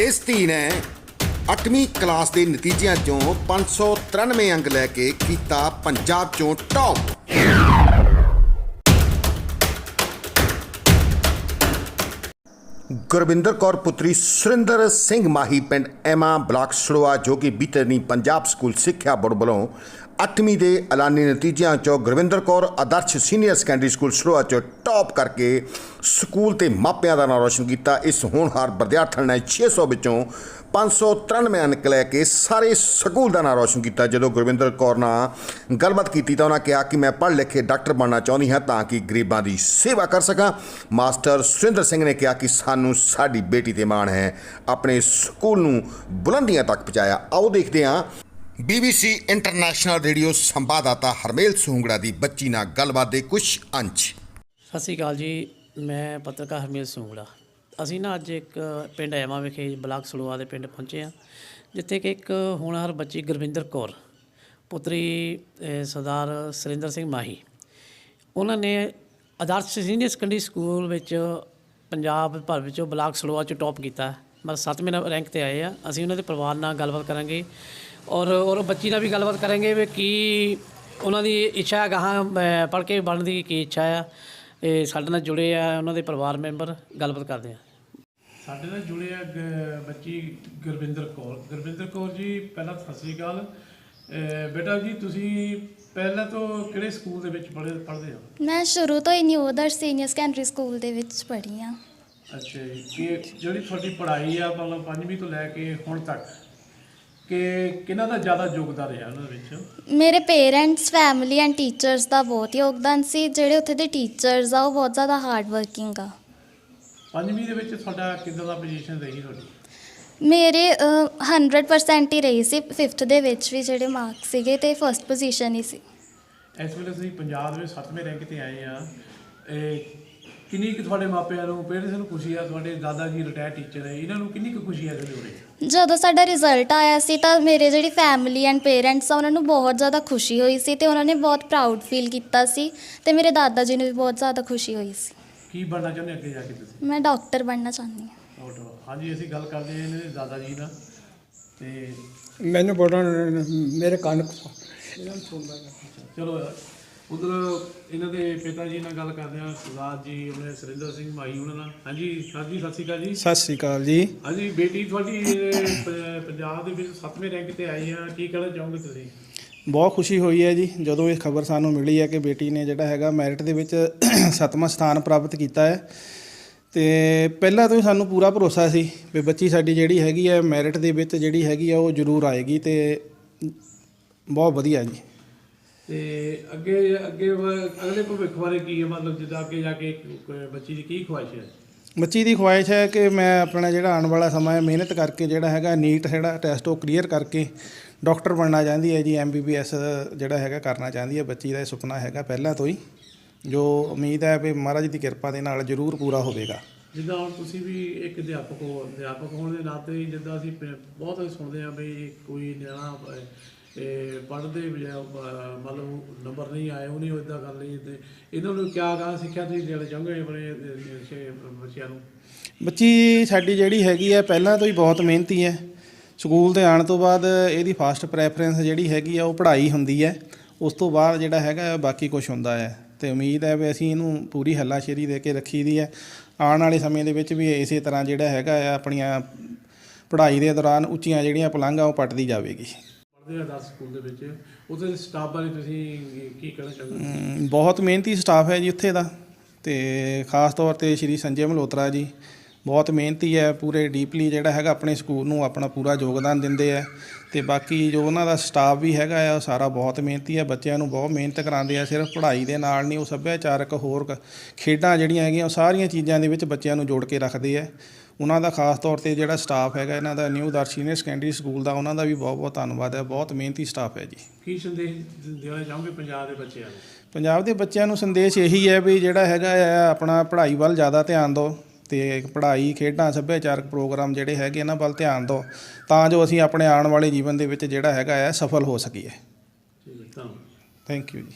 ਇਸ ਧੀ ਨੇ 8ਵੀਂ ਕਲਾਸ ਦੇ ਨਤੀਜਿਆਂ ਚੋਂ 593 ਅੰਕ ਲੈ ਕੇ ਕੀਤਾ ਪੰਜਾਬ ਚੋਂ ਟੌਪ ਗੁਰਵਿੰਦਰ ਕੌਰ, ਪੁੱਤਰੀ ਸੁਰਿੰਦਰ ਸਿੰਘ ਮਾਹੀ, ਪਿੰਡ ਐਮਾ ਬਲਾਕ ਸੜਵਾ ਜੋ ਕਿ ਬੀਤਨੀ ਪੰਜਾਬ ਸਕੂਲ ਸਿੱਖਿਆ ਬੋਰਡ ਵੱਲੋਂ 8ਵੀਂ ਦੇ ਐਲਾਨੀ ਨਤੀਜਿਆਂ ਚੋਂ Gurwinder Kaur Adarsh senior secondary school Sarwa ਚ ਟੌਪ ਕਰਕੇ ਸਕੂਲ ਤੇ ਮਾਪਿਆਂ ਦਾ ਨਾਮ ਰੋਸ਼ਨ ਕੀਤਾ। ਇਸ ਹੋਣਹਾਰ ਵਿਦਿਆਰਥਣ ਨੇ 600 ਵਿੱਚੋਂ 593 ਅੰਕ ਲੈ ਕੇ ਸਾਰੇ ਸਕੂਲ ਦਾ ਨਾਮ ਰੌਸ਼ਨ ਕੀਤਾ। ਜਦੋਂ ਗੁਰਵਿੰਦਰ ਕੌਰ ਨਾਲ ਗੱਲਬਾਤ ਕੀਤੀ ਤਾਂ ਉਹਨਾਂ ਕਿਹਾ ਕਿ ਮੈਂ ਪੜ੍ਹ ਲਿਖੇ ਡਾਕਟਰ ਬਣਨਾ ਚਾਹੁੰਦੀ ਹਾਂ ਤਾਂ ਕਿ ਗਰੀਬਾਂ ਦੀ ਸੇਵਾ ਕਰ ਸਕਾਂ। ਮਾਸਟਰ ਸੁਰਿੰਦਰ ਸਿੰਘ ਨੇ ਕਿਹਾ ਕਿ ਸਾਨੂੰ ਸਾਡੀ ਬੇਟੀ ਤੇ ਮਾਣ ਹੈ। ਆਪਣੇ ਸਕੂਲ ਨੂੰ ਬੁਲੰਦੀਆਂ ਤੱਕ ਪਹੁੰਚਾਇਆ। ਆਓ ਦੇਖਦੇ ਹਾਂ। BBC ਇੰਟਰਨੈਸ਼ਨਲ ਰੇਡੀਓ ਸੰਵਾਦਦਾਤਾ ਹਰਮੇਲ ਸੂੰਗੜਾ ਦੀ ਬੱਚੀ ਨਾਲ ਗੱਲਬਾਤ ਦੇ ਕੁਝ ਅੰਸ਼। ਸਤਿ ਸ਼੍ਰੀ ਅਕਾਲ ਜੀ। ਮੈਂ ਪੱਤਰਕਾਰ ਹਰਮੇਲ ਸੁੰਗੜਾ। ਅਸੀਂ ਨਾ ਅੱਜ ਇੱਕ ਪਿੰਡ ਐਮਾ ਵਿਖੇ ਬਲਾਕ ਸਲੂਆ ਦੇ ਪਿੰਡ ਪਹੁੰਚੇ ਹਾਂ, ਜਿੱਥੇ ਕਿ ਇੱਕ ਹੋਣਹਾਰ ਬੱਚੀ ਗੁਰਵਿੰਦਰ ਕੌਰ, ਪੁੱਤਰੀ ਸਰਦਾਰ ਸੁਰਿੰਦਰ ਸਿੰਘ ਮਾਹੀ। ਉਹਨਾਂ ਨੇ ਆਦਰਸ਼ ਸੀਨੀਅਰ ਸੈਕੰਡਰੀ ਸਕੂਲ ਵਿੱਚ ਪੰਜਾਬ ਭਰ ਵਿੱਚੋਂ ਬਲਾਕ ਸਲੂਆ ਚ ਟੌਪ ਕੀਤਾ। ਮਤਲਬ ਸੱਤਵੇਂ ਨੰਬਰ ਰੈਂਕ ਤੇ ਆਏ ਆ। ਅਸੀਂ ਉਹਨਾਂ ਦੇ ਪਰਿਵਾਰ ਨਾਲ ਗੱਲਬਾਤ ਕਰਾਂਗੇ ਔਰ ਔਰ ਬੱਚੀ ਨਾਲ ਵੀ ਗੱਲਬਾਤ ਕਰਾਂਗੇ ਵੀ ਕੀ ਉਹਨਾਂ ਦੀ ਇੱਛਾ ਹੈ ਗਾਹਾਂ ਪੜ੍ਹ ਕੇ ਬਣਨ ਦੀ ਕੀ ਇੱਛਾ ਆ। ਇਹ ਸਾਡੇ ਨਾਲ ਜੁੜੇ ਆ, ਉਹਨਾਂ ਦੇ ਪਰਿਵਾਰ ਮੈਂਬਰ, ਗੱਲਬਾਤ ਕਰਦੇ ਆ। ਸਾਡੇ ਨਾਲ ਜੁੜੇ ਆ ਗ- ਬੱਚੀ ਗੁਰਵਿੰਦਰ ਕੌਰ। ਗੁਰਵਿੰਦਰ ਕੌਰ ਜੀ ਪਹਿਲਾਂ ਸਤਿ ਸ੍ਰੀ ਅਕਾਲ। ਅਹ ਬੇਟਾ ਜੀ ਤੁਸੀਂ ਪਹਿਲਾਂ ਤੋਂ ਕਿਹੜੇ ਸਕੂਲ ਦੇ ਵਿੱਚ ਪੜ੍ਹੇ ਪੜ੍ਹਦੇ ਹੋ? ਮੈਂ ਸ਼ੁਰੂ ਤੋਂ ਹੀ new Adarsh senior secondary school ਦੇ ਵਿੱਚ ਪੜ੍ਹੀ ਹਾਂ। ਅੱਛਾ ਜੀ। ਕਿ ਜਿਹੜੀ ਤੁਹਾਡੀ ਪੜ੍ਹਾਈ ਆ ਮਤਲਬ ਪੰਜਵੀਂ ਤੋਂ ਲੈ ਕੇ ਹੁਣ ਤੱਕ ਕਿ ਕਿਹਨਾਂ ਦਾ ਜ਼ਿਆਦਾ ਯੋਗਦਾਨ ਰਿਹਾ ਉਹਨਾਂ ਵਿੱਚ? ਮੇਰੇ ਪੇਰੈਂਟਸ ਫੈਮਿਲੀ ਐਂਡ ਟੀਚਰਸ ਦਾ ਬਹੁਤ ਯੋਗਦਾਨ ਸੀ। ਜਿਹੜੇ ਉੱਥੇ ਦੇ ਟੀਚਰਸ ਆ ਉਹ ਬਹੁਤ ਜ਼ਿਆਦਾ ਹਾਰਡ ਵਰਕਿੰਗ ਆ। ਪੰਜਵੀਂ ਦੇ ਵਿੱਚ ਤੁਹਾਡਾ ਕਿੱਦਾਂ ਦਾ ਪੋਜੀਸ਼ਨ ਰਹੀ ਤੁਹਾਡੀ? ਮੇਰੇ ਅਹ, 100% ਹੀ ਰਹੀ ਸੀ। 5th ਦੇ ਵਿੱਚ ਵੀ ਜਿਹੜੇ ਮਾਰਕਸ ਸੀਗੇ ਤੇ ਫਰਸਟ ਪੋਜੀਸ਼ਨ ਹੀ ਸੀ। ਇਸ ਵੇਲੇ ਤੁਸੀਂ ਪੰਜਾਬ ਦੇ ਵਿੱਚ 7ਵੇਂ ਰੈਂਕ ਤੇ ਆਏ ਆ। ਇਹ ਕਿੰਨੀ ਕੁ ਤੁਹਾਡੇ ਮਾਪਿਆਂ ਨੂੰ ਪੇਰੈਂਟਸ ਨੂੰ ਖੁਸ਼ੀ ਆ? ਤੁਹਾਡੇ ਦਾਦਾ ਜੀ ਰਿਟਾਇਰ ਟੀਚਰ ਹੈ ਇਹਨਾਂ ਨੂੰ ਕਿੰਨੀ ਕੁ ਖੁਸ਼ੀ ਆ ਤੁਹਾਡੇ ਉਰੇ? ਜਦੋਂ ਸਾਡਾ ਰਿਜ਼ਲਟ ਆਇਆ ਸੀ ਤਾਂ ਮੇਰੇ ਜਿਹੜੀ ਫੈਮਿਲੀ ਐਂਡ ਪੇਰੈਂਟਸ ਆ ਉਹਨਾਂ ਨੂੰ ਬਹੁਤ ਜ਼ਿਆਦਾ ਖੁਸ਼ੀ ਹੋਈ ਸੀ ਤੇ ਉਹਨਾਂ ਨੇ ਬਹੁਤ ਪ੍ਰਾਊਡ ਫੀਲ ਕੀਤਾ ਸੀ ਤੇ ਮੇਰੇ ਦਾਦਾ ਜੀ ਨੂੰ ਵੀ ਬਹੁਤ ਜ਼ਿਆਦਾ ਖੁਸ਼ੀ ਹੋਈ ਸੀ। ਕੀ ਬਣਨਾ ਚਾਹੁੰਦੇ ਅੱਗੇ ਜਾ ਕੇ ਤੁਸੀਂ? ਮੈਂ ਡਾਕਟਰ ਬਣਨਾ ਚਾਹੁੰਦੀ ਹਾਂ। ਡਾਕਟਰ ਹਾਂਜੀ ਅਸੀਂ ਗੱਲ ਕਰਦੇ ਹਾਂ ਇਹਨਾਂ ਦੇ ਦਾਦਾ ਜੀ ਨਾਲ। ਤੇ ਮੈਨੂੰ ਬੋਲਣ ਮੇਰੇ ਕੰਨ ਚਲੋ ਉਧਰ ਇਹਨਾਂ ਦੇ ਪਿਤਾ ਜੀ ਨਾਲ ਗੱਲ ਕਰਦੇ ਹਾਂ। ਸਰਦਾਰ ਜੀ ਉਹਨੇ ਸੁਰਿੰਦਰ ਸਿੰਘ ਮਾਈ ਉਹਨਾਂ ਨਾਲ। ਹਾਂਜੀ ਸਰ ਜੀ ਸਤਿ ਸ਼੍ਰੀ ਅਕਾਲ ਜੀ। ਸਤਿ ਸ੍ਰੀ ਅਕਾਲ ਜੀ। ਹਾਂਜੀ ਬੇਟੀ ਤੁਹਾਡੀ ਪ- ਪੰਜਾਬ ਦੇ ਵਿੱਚ 7ਵੇਂ ਰੈਂਕ ਤੇ ਆਈ ਆ। ਕੀ ਕਹਿਣਾ ਚਾਹੋਗੇ ਤੁਸੀਂ? ਬਹੁਤ ਖੁਸ਼ੀ ਹੋਈ ਹੈ ਜੀ ਜਦੋਂ ਇਹ ਖਬਰ ਸਾਨੂੰ ਮਿਲੀ ਹੈ ਕਿ ਬੇਟੀ ਨੇ ਜਿਹੜਾ ਹੈਗਾ ਮੈਰਿਟ ਦੇ ਵਿੱਚ ਸੱਤਵਾਂ ਸਥਾਨ ਪ੍ਰਾਪਤ ਕੀਤਾ ਹੈ। ਤੇ ਪਹਿਲਾਂ ਤੋਂ ਹੀ ਸਾਨੂੰ ਪੂਰਾ ਭਰੋਸਾ ਸੀ ਵੀ ਬੱਚੀ ਸਾਡੀ ਜਿਹੜੀ ਹੈਗੀ ਹੈ ਮੈਰਿਟ ਦੇ ਵਿੱਚ ਜਿਹੜੀ ਹੈਗੀ ਆ ਉਹ ਜ਼ਰੂਰ ਆਏਗੀ ਤੇ ਬਹੁਤ ਵਧੀਆ ਜੀ। ਤੇ ਅੱਗੇ ਅੱਗੇ ਅਗਲੇ ਭਵਿੱਖ ਬਾਰੇ ਕੀ ਹੈ? ਮਤਲਬ ਜਿੱਦਾਂ ਅੱਗੇ ਜਾ ਕੇ ਕ- ਬੱਚੀ ਦੀ ਕੀ ਖੁਆਇਸ਼ ਹੈ? ਬੱਚੀ ਦੀ ਖੁਆਇਸ਼ ਹੈ ਕਿ ਮੈਂ ਆਪਣਾ ਜਿਹੜਾ ਆਉਣ ਵਾਲਾ ਸਮਾਂ ਹੈ ਮਿਹਨਤ ਕਰਕੇ ਜਿਹੜਾ ਹੈਗਾ ਨੀਟ ਜਿਹੜਾ ਟੈਸਟ ਉਹ ਕਲੀਅਰ ਕਰਕੇ ਡਾਕਟਰ ਬਣਨਾ ਚਾਹੁੰਦੀ ਹੈ ਜੀ ਐਮਬੀਬੀਐਸ ਜਿਹੜਾ ਹੈਗਾ ਕਰਨਾ ਚਾਹੁੰਦੀ ਹੈ ਬੱਚੀ ਦਾ ਇਹ ਸੁਪਨਾ ਹੈਗਾ ਪਹਿਲਾਂ ਤੋਂ ਹੀ। ਜੋ ਉਮੀਦ ਹੈ ਵੀ ਮਹਾਰਾਜ ਦੀ ਕਿਰਪਾ ਦੇ ਨਾਲ ਜ਼ਰੂਰ ਪੂਰਾ ਹੋਵੇਗਾ। ਜਿੱਦਾਂ ਹੁਣ ਤੁਸੀਂ ਵੀ ਇੱਕ ਅਧਿਆਪਕ ਹੋ ਅਧਿਆਪਕ ਹੋਣ ਦੇ ਨਾਤੇ ਜਿੱਦਾਂ ਅਸੀਂ ਪ- ਬਹੁਤ ਸੁਣਦੇ ਆ ਵੀ ਕੋਈ ਨਿਆਣਾ ਇਹ ਪੜ੍ਹਦੇ ਅਹ, ਮਤਲਬ ਨੰਬਰ ਨਹੀਂ ਆਏ ਉਹਨੇ ਇਦਾਂ ਕਰ ਲਈ ਤੇ ਇਹਨਾਂ ਨੂੰ ਕਿਆ ਗਾ ਸਿੱਖਿਆ ਤੁਸੀਂ ਦੇਣਾ ਚਾਹੋਗੇ ਆਪਣੇ ਅਹ, ਬੱਚਿਆਂ ਨੂੰ? ਬੱਚੀ ਸਾਡੀ ਜਿਹੜੀ ਹੈਗੀ ਹੈ ਪਹਿਲਾਂ ਤੋਂ ਹੀ ਬਹੁਤ ਮਿਹਨਤੀ ਹੈ। ਸਕੂਲ ਤੇ ਆਉਣ ਤੋਂ ਬਾਅਦ ਇਹਦੀ ਫਸਟ ਪ੍ਰੈਫਰੈਂਸ ਜਿਹੜੀ ਹੈਗੀ ਆ ਉਹ ਪੜ੍ਹਾਈ ਹੁੰਦੀ ਹੈ। ਉਸ ਤੋਂ ਬਾਅਦ ਜਿਹੜਾ ਹੈਗਾ ਬਾਕੀ ਕੁਝ ਹੁੰਦਾ ਹੈ। ਤੇ ਉਮੀਦ ਹੈ ਵੀ ਅਸੀਂ ਇਹਨੂੰ ਪੂਰੀ ਹੱਲਾਸ਼ੇਰੀ ਦੇ ਕੇ ਰੱਖੀ ਦੀ ਹੈ। ਆਉਣ ਵਾਲੇ ਸਮੇਂ ਦੇ ਵਿੱਚ ਵੀ ਇਸੇ ਤਰ੍ਹਾਂ ਜਿਹੜਾ ਹੈਗਾ ਆ ਆਪਣੀਆਂ ਪੜ੍ਹਾਈ ਦੇ ਦੌਰਾਨ ਉੱਚੀਆਂ ਜਿਹੜੀਆਂ ਪਲੰਘਾਂ ਉਹ ਪੱਟਦੀ ਜਾਵੇਗੀ। ਪੜ੍ਹਦੇ ਆ 10 ਸਕੂਲ ਦੇ ਵਿੱਚ। ਉਹਦੇ ਸਟਾਫ ਬਾਰੇ ਤੁਸੀਂ ਕੀ ਕਹਿਣਾ ਬਹੁਤ ਮਿਹਨਤੀ ਸਟਾਫ ਹੈ ਜੀ ਉੱਥੇ ਦਾ। ਤੇ ਖਾਸ ਤੌਰ ਤੇ ਸ਼੍ਰੀ ਸੰਜੇ ਮਲਹੋਤਰਾ ਜੀ। ਬਹੁਤ ਮਿਹਨਤੀ ਹੈ ਪੂਰੇ ਡੀਪਲੀ ਜਿਹੜਾ ਹੈਗਾ ਆਪਣੇ ਸਕੂਲ ਨੂੰ ਆਪਣਾ ਪੂਰਾ ਯੋਗਦਾਨ ਦਿੰਦੇ ਆ ਤੇ ਬਾਕੀ ਜੋ ਉਹਨਾਂ ਦਾ ਸਟਾਫ ਵੀ ਹੈਗਾ ਆ ਸਾਰਾ ਬਹੁਤ ਮਿਹਨਤੀ ਹੈ ਬੱਚਿਆਂ ਨੂੰ ਬਹੁਤ ਮਿਹਨਤ ਕਰਾਉਂਦੇ ਆ ਸਿਰਫ ਪੜ੍ਹਾਈ ਦੇ ਨਾਲ ਨਹੀਂ ਉਹ ਸੱਭਿਆਚਾਰਕ ਹੋਰ ਖੇਡਾਂ ਜਿਹੜੀਆਂ ਹੈਗੀਆਂ ਉਹ ਸਾਰੀਆਂ ਚੀਜ਼ਾਂ ਦੇ ਵਿੱਚ ਬੱਚਿਆਂ ਨੂੰ ਜੋੜ ਕੇ ਰੱਖਦੇ ਆ ਉਹਨਾਂ ਦਾ ਖਾਸ ਤੌਰ ਤੇ ਜਿਹੜਾ ਸਟਾਫ ਹੈਗਾ ਇਹਨਾਂ ਦਾ ਨਿਊ ਦਰ ਸੀਨੀਅਰ ਸੈਕੰਡਰੀ ਸਕੂਲ ਦਾ ਉਹਨਾਂ ਦਾ ਵੀ ਬਹੁਤ ਬਹੁਤ ਧੰਨਵਾਦ ਹੈ ਬਹੁਤ ਮਿਹਨਤੀ ਸਟਾਫ ਹੈ ਜੀ। ਕੀ ਸੰਦੇਸ਼ ਦੇਣਾ ਚਾਹੋਗੇ ਪੰਜਾਬ ਦੇ ਬੱਚਿਆਂ ਨੂੰ? ਪੰਜਾਬ ਦੇ ਬੱਚਿਆਂ ਨੂੰ ਸੰਦੇਸ਼ ਇਹੀ ਹੈ ਵੀ ਜਿਹੜਾ ਹੈਗਾ ਆ ਆਪਣਾ ਪੜ੍ਹਾਈ ਵੱਲ ਜ਼ਿਆਦਾ ਧਿਆਨ ਦਿਓ। ਤੇ ਪੜ੍ਹਾਈ ਖੇਡਾਂ ਸੱਭਿਆਚਾਰਕ ਪ੍ਰੋਗਰਾਮ ਜਿਹੜੇ ਹੈਗੇ ਇਹਨਾਂ ਵੱਲ ਧਿਆਨ ਦਿਓ ਤਾਂ ਜੋ ਅਸੀਂ ਆਪਣੇ ਆਉਣ ਵਾਲੇ ਜੀਵਨ ਦੇ ਵਿੱਚ ਜਿਹੜਾ ਹੈਗਾ ਆ ਸਫਲ ਹੋ ਸਕੀਏ। ਠੀਕ ਹੈ ਧੰਨਵਾਦ। ਥੈਂਕ ਯੂ ਜੀ।